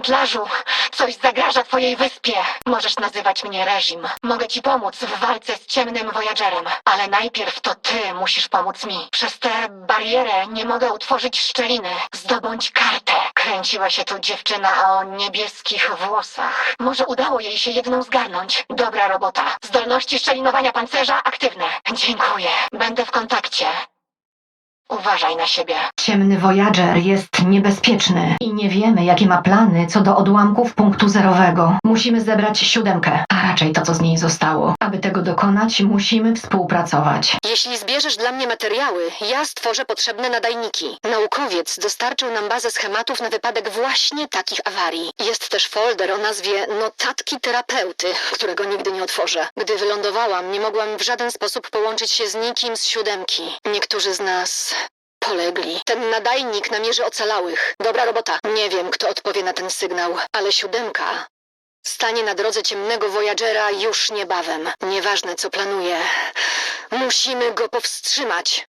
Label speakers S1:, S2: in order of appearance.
S1: Templarzu, coś zagraża twojej wyspie. Możesz nazywać mnie reżim. Mogę ci pomóc w walce z ciemnym Voyagerem, ale najpierw to ty musisz pomóc mi. Przez tę barierę nie mogę utworzyć szczeliny. Zdobądź kartę. Kręciła się tu dziewczyna o niebieskich włosach. Może udało jej się jedną zgarnąć. Dobra robota. Zdolności szczelinowania pancerza aktywne. Dziękuję. Będę w kontakcie. Uważaj na siebie.
S2: Ciemny Voyager jest niebezpieczny i nie wiemy, jakie ma plany co do odłamków punktu zerowego. Musimy zebrać siódemkę, raczej to, co z niej zostało. Aby tego dokonać, musimy współpracować.
S3: Jeśli zbierzesz dla mnie materiały, ja stworzę potrzebne nadajniki. Naukowiec dostarczył nam bazę schematów na wypadek właśnie takich awarii. Jest też folder o nazwie Notatki terapeuty, którego nigdy nie otworzę. Gdy wylądowałam, nie mogłam w żaden sposób połączyć się z nikim z siódemki. Niektórzy z nas polegli. Ten nadajnik namierzy ocalałych. Dobra robota. Nie wiem, kto odpowie na ten sygnał, ale siódemka stanie na drodze ciemnego Voyagera już niebawem. Nieważne, co planuje. Musimy go powstrzymać.